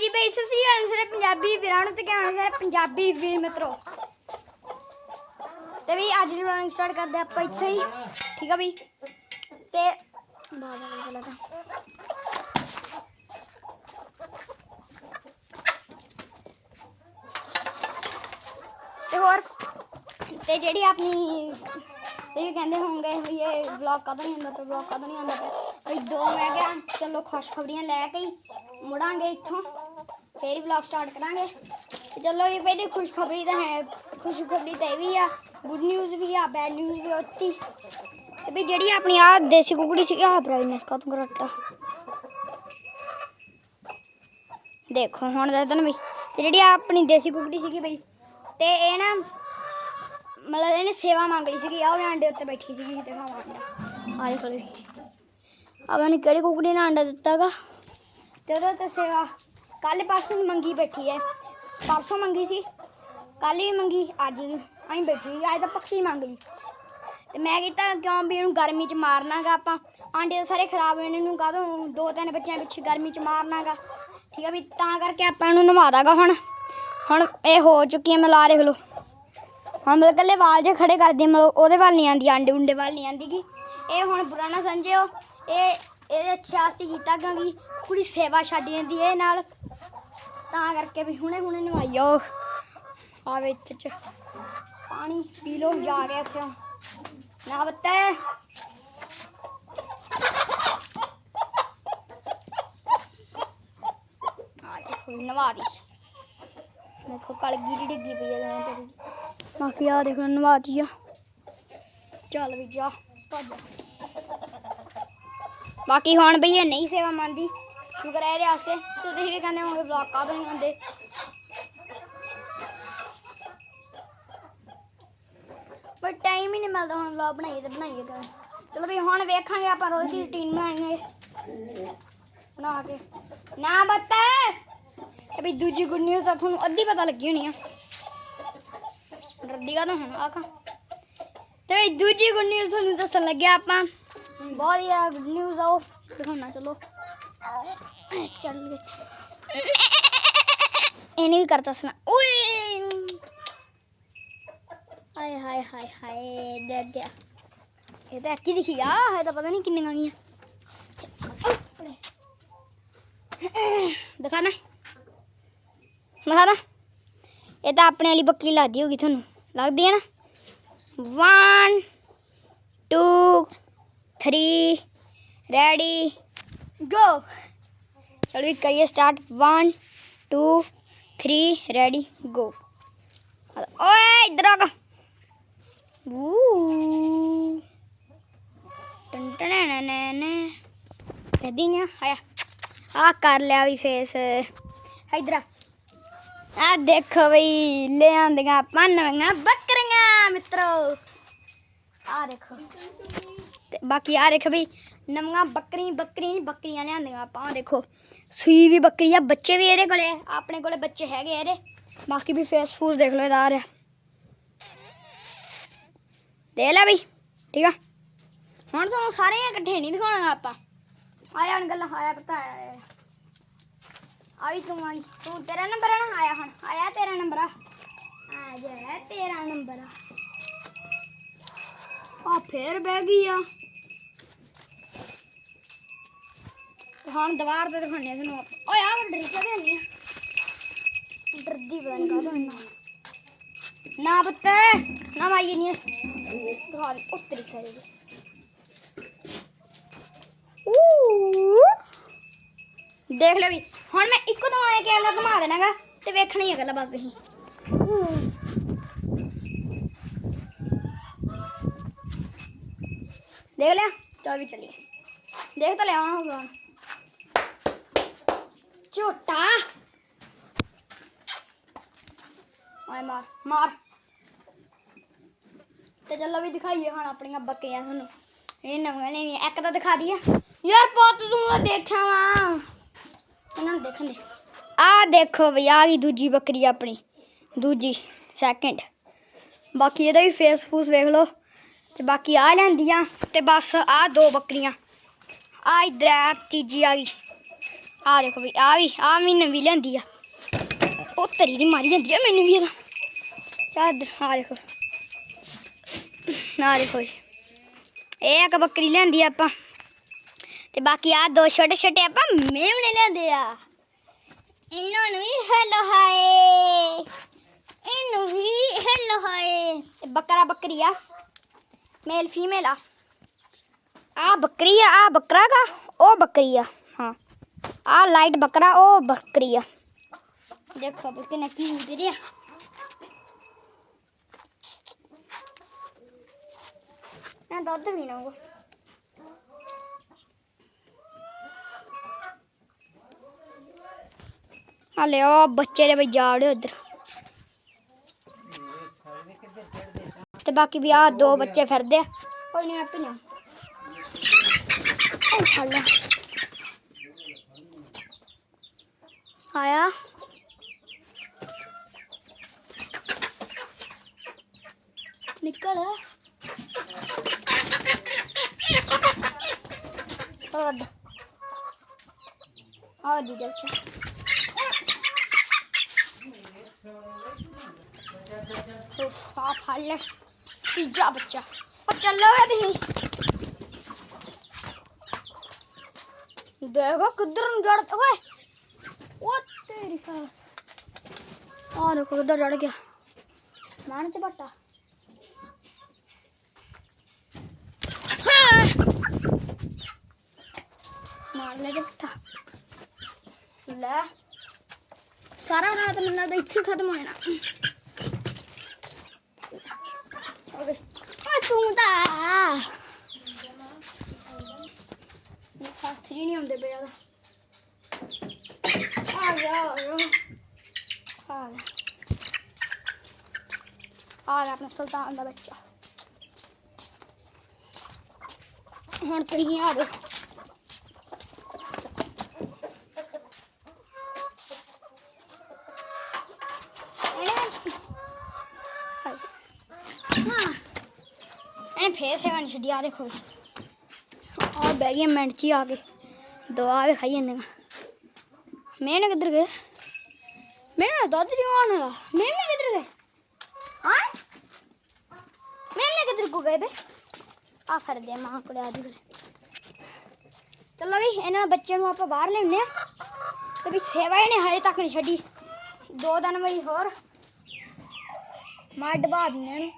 ਹਾਂਜੀ ਬਈ ਇਸ ਸੀ ਸਾਰੇ ਪੰਜਾਬੀ ਵੀਰਾਂ ਨੂੰ ਤੇ ਕਹਿਣਾ ਸਾਰੇ ਪੰਜਾਬੀ ਵੀਰ ਮਿੱਤਰੋ। ਤੇ ਵੀ ਅੱਜ ਦੀ ਵਲੌਗ ਸਟਾਰਟ ਕਰਦੇ ਆਪਾਂ ਇੱਥੇ ਹੀ, ਠੀਕ ਆ ਵੀ ਤੇ ਬਾਬਾ ਜੀ ਤਾਂ ਤੇ ਹੋਰ, ਤੇ ਜਿਹੜੀ ਆਪਣੀ, ਇਹ ਕਹਿੰਦੇ ਹੋਣਗੇ ਵੀ ਇਹ ਵਲੌਗ ਕਦੋਂ ਨਹੀਂ ਆਉਂਦਾ ਪਿਆ ਵਲੌਗ ਕਦੋਂ ਨਹੀਂ ਆਉਂਦਾ ਪਿਆ। ਵੀ ਦੋ ਮੈਂ ਕਿਹਾ, ਚਲੋ ਖੁਸ਼ਖਬਰੀਆਂ ਲੈ ਕੇ ਹੀ ਮੁੜਾਂਗੇ ਇੱਥੋਂ। ਫੇਰ ਹੀ ਵਲੌਗ ਸਟਾਰਟ ਕਰਾਂਗੇ। ਚਲੋ ਵੀ ਪਹਿਲੀ ਖੁਸ਼ਖਬਰੀ ਤਾਂ ਹੈ, ਖੁਸ਼ਖਬਰੀ ਤਾਂ ਇਹ ਵੀ ਆ ਗੁੱਡ ਨਿਊਜ਼ ਵੀ ਆ ਬੈਡ ਨਿਊਜ਼ ਵੀ ਉੱਤੀ। ਤੇ ਵੀ ਜਿਹੜੀ ਆਪਣੀ ਆ ਦੇਸੀ ਕੁਕੜੀ ਸੀ ਆ ਬ੍ਰਾਈਟਨੈਸ ਕਾ ਤੂੰ ਕਰਟਾ ਦੇਖੋ, ਹੁਣ ਦੱਸ ਦਨ ਵੀ, ਤੇ ਜਿਹੜੀ ਆਹ ਆਪਣੀ ਦੇਸੀ ਕੁਕੜੀ ਸੀਗੀ ਬਈ, ਤੇ ਇਹ ਨਾ, ਮਤਲਬ ਇਹਨੇ ਸੇਵਾ ਮੰਗ ਲਈ ਸੀਗੀ ਆ ਉਹ ਆਂਡੇ ਉੱਤੇ ਬੈਠੀ ਸੀਗੀ ਦਿਖਾਵਾਂ ਅੰਡਾ। ਆ ਦੇਖ ਲਓ ਆਪਾਂ ਨੇ ਕਿਹੜੀ ਕੁਕੜੀ ਨੇ ਅੰਡਾ ਦਿੱਤਾਗਾ। ਤੇ ਉਹਦੇ ਉੱਤੇ ਸੇਵਾ ਕੱਲ ਪਰਸੋਂ ਮੰਗੀ ਬੈਠੀ ਹੈ ਪਰਸੋਂ ਮੰਗੀ ਸੀ ਕੱਲ ਵੀ ਮੰਗੀ, ਅੱਜ ਵੀ ਅਸੀਂ ਬੈਠੀ ਸੀ ਅੱਜ ਤਾਂ ਪੱਖੀ ਮੰਗ ਲਈ। ਤੇ ਮੈਂ ਕੀਤਾ ਕਿਉਂ ਵੀ ਇਹਨੂੰ ਗਰਮੀ 'ਚ ਮਾਰਨਾਗਾ ਆਪਾਂ, ਆਂਡੇ ਤਾਂ ਸਾਰੇ ਖਰਾਬ ਹੋਏ ਨੇ ਇਹਨੂੰ ਕਾਹਦੋਂ ਦੋ ਤਿੰਨ ਬੱਚਿਆਂ ਪਿੱਛੇ ਗਰਮੀ 'ਚ ਮਾਰਨਾਗਾ। ਠੀਕ ਆ ਵੀ ਤਾਂ ਕਰਕੇ ਆਪਾਂ ਇਹਨੂੰ ਨਵਾ ਦਾਗਾ ਹੁਣ। ਹੁਣ ਇਹ ਹੋ ਚੁੱਕੀ ਹੈ ਮਲਾ ਦੇਖ ਲਓ। ਹੁਣ ਮਤਲਬ ਕੱਲੇ ਵਾਲ ਜੇ ਖੜੇ ਕਰਦੇ ਮਤਲਬ ਉਹਦੇ ਵੱਲ ਨਹੀਂ ਆਂਦੀ, ਆਂਡੇ ਉਂਡੇ ਵੱਲ ਨਹੀਂ ਆਂਦੀ ਗੀ ਇਹ ਹੁਣ ਬੁਰਾ ਨਾ ਸਮਝਿਓ, ਇਹ, ਇਹਦੇ ਅੱਛੇ ਵਾਸਤੇ ਕੀਤਾ ਕਿਉਂਕਿ ਕੁੜੀ ਸੇਵਾ ਛੱਡ ਜਾਂਦੀ ਹੈ ਇਹ ਨਾਲ। ਤਾਂ ਕਰਕੇ ਵੀ ਹੁਣੇ ਹੁਣੇ ਨਵਾਈਓ। ਆਵੇ ਇੱਥੇ ਚ ਪਾਣੀ ਪੀ ਲੋ ਜਾ ਕੇ ਉੱਥੇ ਨਾ ਬੱਤੇ। ਦੇਖੋ ਵੀ ਨਵਾ ਦੀ। ਦੇਖੋ, ਕਲਗੀ ਡਿੱਗੀ ਪਈ ਹੈ ਤੇਰੀ ਬਾਕੀ ਆ ਦੇਖੋ, ਨਵਾ ਦੀ ਆ। ਚੱਲ ਵੀ ਜਾ, ਭੱਜ। ਬਾਕੀ ਹੁਣ ਬਈ ਇਹ ਨਹੀਂ ਸੇਵਾ ਮੰਨਦੀ। ਸ਼ੁਕਰ ਹੈ ਇਹਦੇ ਵਾਸਤੇ। ਤੁਸੀਂ ਵੀ ਕਹਿੰਦੇ ਹੋਗੇ ਬਲੌਗ ਕਾਹਦੋਂ ਨਹੀਂ ਆਉਂਦੇ ਪਰ ਟਾਈਮ ਹੀ ਨਹੀਂ ਮਿਲਦਾ ਹੁਣ ਵਲੌਗ ਬਣਾਈਏ ਤੇ ਬਣਾਈਏ ਤਾਂ ਚਲੋ ਵੀ ਹੁਣ ਵੇਖਾਂਗੇ ਆਪਾਂ ਰੋਜ਼ ਦੀ ਰੁਟੀਨ ਬਣਾਏਂਗੇ ਬਣਾ ਕੇ। ਨਾ ਬੱਤਾ! ਇਹ ਵੀ ਦੂਜੀ ਗੁੱਡ ਨਿਊਜ਼ ਤਾਂ ਤੁਹਾਨੂੰ ਅੱਧੀ ਪਤਾ ਲੱਗੀ ਹੋਣੀ ਆ। ਡਰਦੀ ਕਾ ਹੁਣ ਆਖਾਂ ਤੇ ਵੀ ਦੂਜੀ ਗੁੱਡ ਨਿਊਜ਼ ਤੁਹਾਨੂੰ ਦੱਸਣ ਲੱਗਿਆ ਆਪਾਂ। ਬਹੁਤ ਹੀ ਗੁੱਡ ਨਿਊਜ਼ ਆ ਉਹ। ਦਿਖਾਉਣਾ, ਚਲੋ। ਚੱਲ ਗਏ। ਇਹਨੇ ਵੀ ਕਰਤਾ ਸੁਣਾ ਓਏ! ਹਾਏ ਹਾਏ ਹਾਏ ਹਾਏ ਦੇਖ ਗਿਆ ਇਹ ਤਾਂ ਕੀ ਦਿਖੀ ਆ ਹੈ ਤਾਂ ਪਤਾ ਨਹੀਂ ਕਿੰਨੀਆਂ ਗਈਆਂ। ਦਿਖਾ ਨਾ। ਦਿਖਾ ਨਾ। ਇਹ ਤਾਂ ਆਪਣੇ ਵਾਲੀ ਬੱਕਰੀ ਲੱਗਦੀ ਹੋਗੀ ਤੁਹਾਨੂੰ। ਲੱਗਦੀ ਹੈ ਨਾ? 1 2 3 ਰੈਡੀ ਗੋ ਚਲੋ ਵੀ ਕਰੀਏ ਸਟਾਰਟ 1 2 3 ਰੈਡੀ ਗੋ ਓਏ ਇਧਰ ਆ ਵੂ ਟਨ ਟਨ ਨਾ ਨਾ ਨਾ ਕਦੀ ਨਾ ਆਇਆ ਆ ਕਰ ਲਿਆ ਵੀ ਫੇਸ ਇਧਰ ਆ ਆ ਦੇਖੋ। ਬਈ ਲੈ ਆਂਦੀਆਂ ਆਪਾਂ ਨਵੀਆਂ ਬੱਕਰੀਆਂ ਮਿੱਤਰੋ ਆ ਦੇਖੋ ਤੇ ਬਾਕੀ ਆ ਦੇਖ ਬਈ ਨਵੀਆਂ ਬੱਕਰੀ ਬੱਕਰੀ ਨਹੀਂ ਬੱਕਰੀਆਂ ਲਿਆਂਦੀਆਂ ਆਪਾਂ ਆਹ ਦੇਖੋ। ਸੂਈ ਵੀ ਬੱਕਰੀ ਆ ਬੱਚੇ ਵੀ ਇਹਦੇ ਕੋਲੇ ਆ, ਆਪਣੇ ਕੋਲੇ ਬੱਚੇ ਹੈਗੇ ਆ ਇਹਦੇ। ਬਾਕੀ ਵੀ ਫੇਸ ਫੂਸ ਦੇਖ ਲਓ ਇਹਦਾ ਆ ਰਿਹਾ। ਦੇ ਲੈ ਬਈ ਠੀਕ ਆ? ਹੁਣ ਤੁਹਾਨੂੰ ਸਾਰੇ ਇਕੱਠੇ ਨਹੀਂ ਦਿਖਾਉਣਾ ਆਪਾਂ। ਆਇਆ ਹੁਣ ਗੱਲਾਂ ਆਇਆ ਪਤਾ ਆਇਆ ਆ ਵੀ ਤੂੰ ਆਈ ਤੂੰ ਤੇਰਾ ਨੰਬਰ ਆ ਨਾ ਆਇਆ ਹੁਣ। ਆਇਆ ਤੇਰਾ ਨੰਬਰ ਆ। ਆ ਜਾ ਤੇਰਾ ਨੰਬਰ ਆ। ਆ ਫੇਰ ਬਹਿ ਗਈ ਆ। ਹੁਣ ਦੀਵਾਰ ਤੇ ਦਿਖਾਣੇ ਤੁਹਾਨੂੰ ਓਏ ਆ ਡਰੀ ਕਦੇ ਨਹੀਂ ਡਰਦੀ ਪਤਾ ਨਹੀਂ ਕਾਹਦੋਂ ਇੰਨਾ ਨਾ ਪੁੱਤ, ਨਾ ਮਾਰੀ ਨਹੀਂ ਦਿਖਾ ਦੇ ਉੱਤਰੀ ਕਰੇ ਦੇਖ ਲਓ ਵੀ, ਹੁਣ ਮੈਂ ਇੱਕੋ ਦਮ ਆਏ ਕੈਮਰਾ ਘੁਮਾ ਦੇਣਾਗਾ ਤੇ ਵੇਖਣਾ ਹੀ ਹੈ ਗੱਲਾਂ ਬਸ ਤੁਸੀਂ। ਦੇਖ ਲਿਆ? ਚਲ ਵੀ ਚੱਲੀਏ। ਦੇਖ ਤਾਂ ਲਿਆ ਹੋਗਾ ਹੁਣ ਝੋਟਾ। ਆਏ ਮਾਰ ਮਾਰ। ਤੇ ਚਲੋ ਵੀ ਦਿਖਾਈਏ ਹੁਣ ਆਪਣੀਆਂ ਬੱਕਰੀਆਂ ਤੁਹਾਨੂੰ। ਇਹ ਨਵੀਆਂ ਲੈਣੀਆਂ। ਇੱਕ ਤਾਂ ਦਿਖਾ ਦਈਏ। ਯਾਰ ਪੁੱਤ ਤੂੰ ਦੇਖਿਆ ਵਾ। ਇਹਨਾਂ ਨੂੰ ਦੇਖਣ ਦੇ। ਆ ਦੇਖੋ ਵੀ ਆ ਗਈ ਦੂਜੀ ਬੱਕਰੀ ਆਪਣੀ। ਦੂਜੀ ਸੈਕਿੰਡ ਬਾਕੀ ਇਹਦਾ ਵੀ ਫੇਸ ਫੂਸ ਵੇਖ ਲਓ। ਤੇ ਬਾਕੀ ਆ ਲੈਂਦੀਆਂ ਤੇ ਬਸ ਆ ਦੋ ਬੱਕਰੀਆਂ। ਆ ਇਧਰ ਤੀਜੀ ਆ ਗਈ ਆ ਦੇਖੋ ਵੀ, ਆ ਵੀ ਆ ਵੀ ਨਵੀਂ ਲੈਂਦੀ ਆ। ਉਹ ਤਰੀ ਦੀ ਮਾਰੀ ਜਾਂਦੀ ਆ ਮੈਨੂੰ ਵੀ ਇਹਦਾ। ਚੱਲ ਆ ਦੇਖੋ। ਆ ਦੇਖੋ ਇਹ ਇੱਕ ਬੱਕਰੀ ਲੈਂਦੀ ਆਪਾਂ। ਤੇ ਬਾਕੀ ਆ ਦੋ ਛੋਟੇ ਛੋਟੇ ਆਪਾਂ ਮੇਮਣੇ ਲੈਂਦੇ ਆ। ਇਹਨਾਂ ਨੂੰ ਵੀ ਹੈਲੋ ਹਾਏ। ਇਹਨੂੰ ਵੀ ਹੈਲੋ ਹਾਏ। ਬੱਕਰਾ ਬੱਕਰੀ ਆ। ਮੇਲ ਫੀਮੇਲ ਆ। ਆ ਬੱਕਰੀ ਆ ਆ ਬੱਕਰਾ ਗਾ, ਉਹ ਬੱਕਰੀ ਆ, ਹਾਂ। ਆ ਲਾਈਟ ਬੱਕਰਾ, ਉਹ ਬੱਕਰੀ ਆ। ਦੇਖੋ ਬਿਲਕੁਲ ਨਕੀ ਹੁੰਦੀ ਰਹੀ ਆ ਨਾ ਦੁੱਧ ਵੀ ਨਾ ਉਹ ਹਲੇ ਉਹ ਬੱਚੇ ਦੇ ਬਈ ਜਾੜੇ ਉਧਰ। ਤੇ ਬਾਕੀ ਵੀ ਆ ਦੋ ਬੱਚੇ ਫਿਰਦੇ ਆ ਕੋਈ ਨਹੀਂ ਮੈਂ ਪੀਣਾ ਉਹ ਫੜ ਲੈ ਆਇਆ ਨਿਕਲ ਤੀਜਾ ਬੱਚਾ। ਉਹ ਚੱਲੋ ਵੇ ਤੁਸੀਂ। ਦੇਖੋ ਕਿੱਧਰ ਨੂੰ ਜੜ ਓਏ। ਉਹ ਤੇਰੀ ਕਾ ਆ ਦੇਖੋ ਕਿੱਧਰ ਜੜ ਗਿਆ। ਮਾਰਨ ਚ ਬੱਟਾ ਮਾਰ ਲੈ ਜੇ ਬੱਟਾ ਲੈ। ਸਾਰਾ ਰਾਤ ਮੈਨੂੰ ਲੱਗਦਾ ਇੱਥੇ ਖਤਮ ਹੋ ਜਾਣਾ ਓਏ ਆ ਤੂੰ ਹੱਥ ਹੀ ਨਹੀਂ ਆਉਂਦੇ ਪਿਆ ਆਪਣਾ ਸੁਲਤਾਨ ਦਾ ਬੱਚਾ ਹੁਣ ਤੁਸੀਂ ਆ ਇਹਨੇ- ਹਾਏ। ਹਾਂ ਇਹਨੇ ਫੇਰ ਛੱਡੀ ਆ ਦੇਖੋ ਆ ਬਹਿ ਗਈ ਮਿੰਟ ਚ ਆ ਕੇ। ਦਵਾ ਵੀ ਖਾਈ ਜਾਂਦੇ ਮੈਂ ਕਿੱਧਰ ਗਏ? ਮੈਂ ਦੁੱਧ ਜਵਾਨ ਵਾਲਾ? ਮੈਂ ਕਿੱਧਰ ਗਏ? ਹਾਂ ਮੈਂ ਕਿੱਧਰ ਕੋ ਗਏ ਬੇ? ਆ ਖੜਦੇ ਆ ਮਾਂ ਕੋਲ ਆ ਜੀ ਚਲੋ ਵੀ, ਇਹਨਾਂ ਬੱਚਿਆਂ ਨੂੰ ਆਪਾਂ ਬਾਹਰ ਲੈਣੇ ਆ। ਤੇ ਵੀ ਸੇਵਾ ਇਹਨੇ ਹਜੇ ਤੱਕ ਨਹੀਂ ਛੱਡੀ। ਦੋ ਦਿਨ ਵਈ ਹੋਰ। ਮਾਰ ਡਬਾ ਦਿੰਦੇ ਨੇ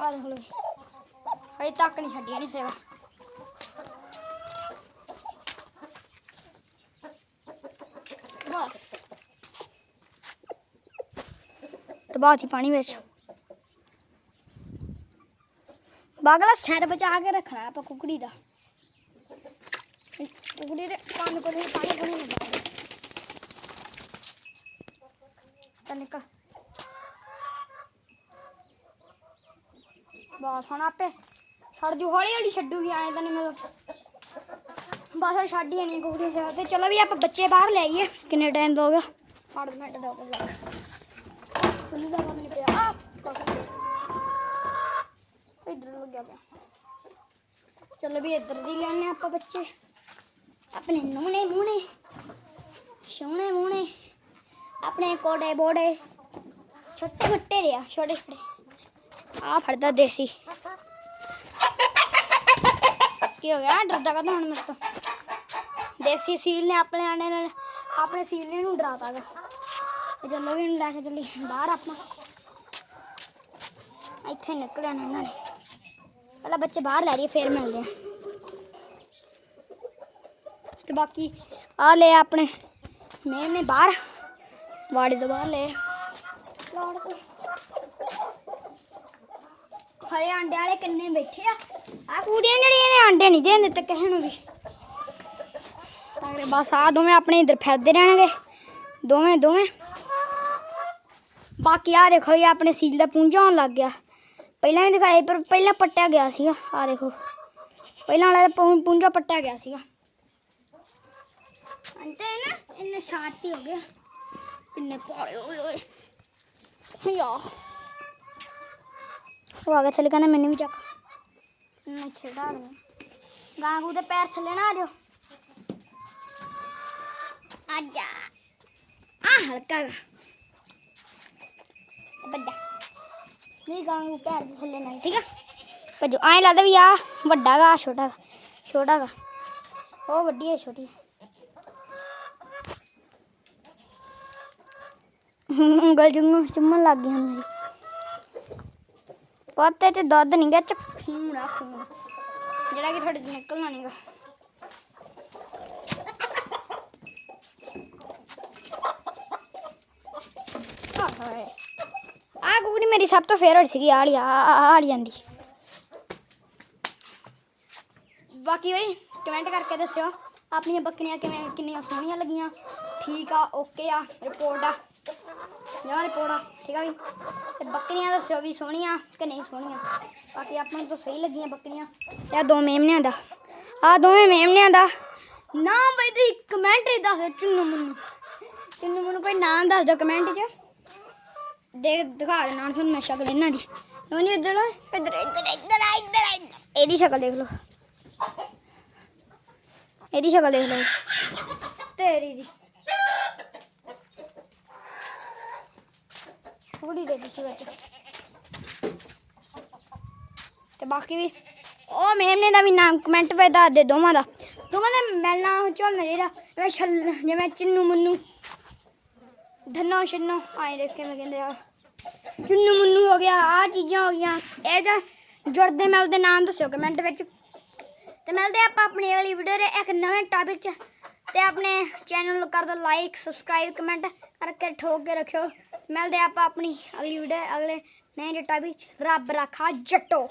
ਆ ਦੇਖ ਲਓ ਹਜੇ ਤੱਕ ਨਹੀਂ ਛੱਡੀ ਇਹਨੇ ਸੇਵਾ। ਬਸ। ਡਬਾ ਚ ਪਾਣੀ ਵਿੱਚ। ਬਾਗਲਾ ਸਿਰ ਬਚਾ ਕੇ ਰੱਖਣਾ ਆਪਾਂ ਕੁਕੜੀ ਦਾ। ਕੁਕੜੀ ਦੇ ਕੰਨ ਕੋਲ ਪਾਣੀ ਕੋਲ ਨਹੀਂ ਚੱਲ ਨਿਕਲ ਬਸ ਹੁਣ ਆਪੇ। ਛੱਡ ਜੂ, ਹੌਲੀ ਹੌਲੀ ਛੱਡੂਗੀ ਐਂ ਤਾਂ ਨਹੀਂ ਮਤਲਬ ਬਸ ਛੱਡ ਹੀ ਨਹੀਂ ਕੁਕੜੀ ਸੇ ਤੇ ਚਲੋ ਵੀ ਆਪਾਂ ਬੱਚੇ ਬਾਹਰ ਲੈ ਆਈਏ। ਕਿੰਨੇ ਟਾਈਮ ਦਾ ਹੋ 8 ਮਿੰਟ ਦਾ ਹੋ ਗਿਆ। ਦਾ ਕੰਮ ਪਿਆ। ਆ ਇਧਰ ਲੱਗਿਆ ਪਿਆ। ਚਲੋ ਵੀ ਇੱਧਰ ਦੀ ਲੈਣੇ ਆਪਾਂ ਬੱਚੇ। ਆਪਣੇ ਨੂਨੇ ਮੂਨੇ ਸੋਹਣੇ ਮੂਨੇ ਆਪਣੇ ਕੋਡੇ ਬੋੜੇ ਛੋਟੇ ਮੱਟੇ ਰਿਆ ਛੋਟੇ ਛੋਟੇ ਆ ਫੜਦਾ ਦੇਸੀ। ਕੀ ਹੋ ਗਿਆ? ਡਰਦਾ ਕਦੋਂ ਹੁਣ ਮੇਰੇ ਤੋਂ? ਦੇਸੀ ਸੀਲ ਨੇ ਆਪਣੇ ਆਣੇ ਨਾਲ, ਆਪਣੇ ਸੀਲ ਨੇ ਨੂੰ ਡਰਾਤਾ ਗਾ। ਤੇ ਚਲੋ ਵੀ ਇਹਨੂੰ ਲੈ ਕੇ ਚੱਲੀ ਬਾਹਰ ਆਪਾਂ। ਇੱਥੇ ਨਿਕਲਿਆ ਨਾ ਉਹਨਾਂ ਨੇ। ਪਹਿਲਾਂ ਬੱਚੇ ਬਾਹਰ ਲੈ ਲਈਏ ਫੇਰ ਮਿਲਦੇ ਆ ਤੇ ਬਾਕੀ ਆ ਲੈ ਆਪਣੇ ਮੈਂ ਨੇ ਬਾਹਰ। ਵਾੜੇ ਤੋਂ ਬਾਹਰ ਲੈ ਲਾੜ ਤੋਂ ਹਰੇ ਆਂਡੇ ਵਾਲੇ ਕਿੰਨੇ ਬੈਠੇ ਆ। ਆ ਕੁੜੀਆਂ ਜਿਹੜੀਆਂ ਨੇ ਆਂਡੇ ਨਹੀਂ ਦੇਣ ਦਿੱਤੇ ਕਿਸੇ ਨੂੰ ਵੀ। ਅਗਰੇ ਬਸ ਆ ਦੋਵੇਂ ਆਪਣੇ ਇਧਰ ਫਿਰਦੇ ਰਹਿਣਗੇ। ਦੋਵੇਂ ਦੋਵੇਂ। ਬਾਕੀ ਆ ਦੇਖੋ ਇਹ ਆਪਣੇ ਸੀਲ ਦਾ ਪੁੰਜਾ ਹੋਣ ਲੱਗ ਗਿਆ। ਪਹਿਲਾਂ ਵੀ ਦਿਖਾਏ ਪਰ ਪਹਿਲਾਂ ਪੱਟਿਆ ਗਿਆ ਸੀਗਾ। ਆ ਦੇਖੋ। ਪਹਿਲਾਂ ਵਾਲਾ ਪੁੰ- ਪੁੰਜਾ ਪੱਟਿਆ ਗਿਆ ਸੀਗਾ। ਅੰਤੇ ਨਾ ਇੰਨੇ ਸ਼ਾਂਤੀ ਹੋ ਗਿਆ। ਇੰਨੇ ਪਾੜੇ ਓਏ ਓਏ। ਹਿਆ ਉਹ ਆ ਗਿਆ ਥੱਲੇ ਕਹਿੰਦਾ ਮੈਨੂੰ ਵੀ ਚੱਕ। ਮੈਂ ਖੇਡਾ ਰਹੀ ਗਾਂ ਗੂ ਦੇ ਪੈਰ ਥੱਲੇ ਨਾ ਆ ਜਾਓ। ਆਜਾ ਆ ਹਲਕਾ ਵੱਡਾ। ਨਹੀਂ ਗਾਂਗੂ ਪੈਰ ਦੇ ਥੱਲੇ ਨਹੀਂ ਠੀਕ ਆ? ਭੱਜੋ। ਐਂ ਲੱਗਦਾ ਵੀ ਆ ਵੱਡਾ ਗਾ ਛੋਟਾ ਗਾ। ਛੋਟਾ ਗਾ। ਉਹ ਵੱਡੀ ਹੈ ਛੋਟੀ ਉਂਗਲ ਜੁੰਗਲ ਚੁੰਮਣ ਲੱਗ ਗਈ ਹੁਣ ਮੇਰੀ। ਪੱਤੇ ਚ ਦੁੱਧ ਨਹੀਂ ਗਾ ਚ ਖੂਨ ਆ, ਖੂਨ। ਜਿਹੜਾ ਕਿ ਤੁਹਾਡੇ ਤੋਂ ਨਿਕਲਣਾ ਨਹੀਂਗਾ ਆ ਕੁਕੜੀ ਮੇਰੀ ਸਭ ਤੋਂ ਫੇਵਰਟ ਸੀਗੀ ਆਲੀ ਆਲੀ ਜਾਂਦੀ ਬਾਕੀ ਬਈ ਕਮੈਂਟ ਕਰਕੇ ਦੱਸਿਓ, ਆਪਣੀਆਂ ਬੱਕਰੀਆਂ ਕਿਵੇਂ, ਕਿੰਨੀਆਂ ਸੋਹਣੀਆਂ ਲੱਗੀਆਂ। ਠੀਕ ਆ ਓਕੇ ਆ ਰਿਪੋਰਟ ਆ। ਯਾਰ ਰਿਪੋਰਟ ਠੀਕ ਆ ਵੀ? ਤੇ ਬੱਕਰੀਆਂ ਦੱਸਿਓ ਵੀ ਸੋਹਣੀਆਂ ਕਿ ਨਹੀਂ ਸੋਹਣੀਆਂ? ਬਾਕੀ ਆਪਾਂ ਨੂੰ ਤਾਂ ਸਹੀ ਲੱਗੀਆਂ ਬੱਕਰੀਆਂ। ਤੇ ਦੋ ਮੇਮਨਿਆਂ ਦਾ। ਆ ਦੋਵੇਂ ਮੇਮਨਿਆਂ ਦਾ। ਨਾਮ ਬਈ ਤੁਸੀਂ ਕਮੈਂਟ ਹੀ ਦੱਸ ਚੁੰਨੂ ਮੈਨੂੰ। ਚੁੰਨੂ ਮੈਨੂੰ ਕੋਈ ਨਾਮ ਦੱਸ ਦਿਓ ਕਮੈਂਟ 'ਚ। ਦੇਖ, ਦਿਖਾ ਦੇਣਾ ਹੁਣ ਤੁਹਾਨੂੰ ਸ਼ਕਲ ਇਹਨਾਂ ਦੀ। ਉਹਨੀ ਇੱਧਰ ਇੱਧਰ ਇੱਧਰ ਇੱਧਰ ਇੱਧਰ। ਇਹਦੀ ਸ਼ਕਲ ਦੇਖ ਲਓ। ਇਹਦੀ ਸ਼ਕਲ ਦੇਖ ਲਓ। ਤੇਰੀ ਦੀ। ਥੋੜੀ ਦੇ ਦਿੱਤੀ ਵਿੱਚ। ਤੇ ਬਾਕੀ ਵੀ, ਉਹ ਮੇਮਨੇ ਦਾ ਵੀ ਨਾਮ ਕਮੈਂਟ ਵਿੱਚ ਦੱਸ ਦੇ ਦੋਵਾਂ ਦਾ। ਦੋਵਾਂ ਦੇ ਮਿਲਣਾ ਝੋਲਣਾ ਜਿਹੜਾ ਜਿਵੇਂ ਛੱਲ, ਜਿਵੇਂ ਚਿੰਨੂ ਮੰਨੂ। ਧੰਨੋ ਛੰਨੋ, ਆਏ ਦੇਖ ਕੇ ਮੈਂ ਕਹਿੰਦੇ ਆ। ਚੁੰਨੂ ਮੁੰਨੂ ਹੋ ਗਿਆ ਆ ਚੀਜ਼ਾਂ ਹੋ ਗਈਆਂ। ਇਹ ਤਾਂ ਜੁੜਦੇ ਮਿਲਦੇ ਨਾਮ ਦੱਸਿਓ ਕਮੈਂਟ ਵਿੱਚ। ਤੇ ਮਿਲਦੇ ਆਪਾਂ ਆਪਣੀ ਅਗਲੀ ਵੀਡੀਓ ਦੇ ਇੱਕ ਨਵੇਂ ਟਾਪਿਕ 'ਚ। ਤੇ ਆਪਣੇ ਚੈਨਲ ਨੂੰ ਕਰ ਦਿਓ ਲਾਈਕ ਸਬਸਕ੍ਰਾਈਬ ਕਮੈਂਟ ਕਰਕੇ ਠੋਕ ਕੇ ਰੱਖਿਓ। ਮਿਲਦੇ ਆਪਾਂ ਆਪਣੀ ਅਗਲੀ ਵੀਡੀਓ ਅਗਲੇ ਨਵੇਂ ਟਾਪਿਕ 'ਚ ਰੱਬ ਰਾਖਾ ਜੱਟੋ।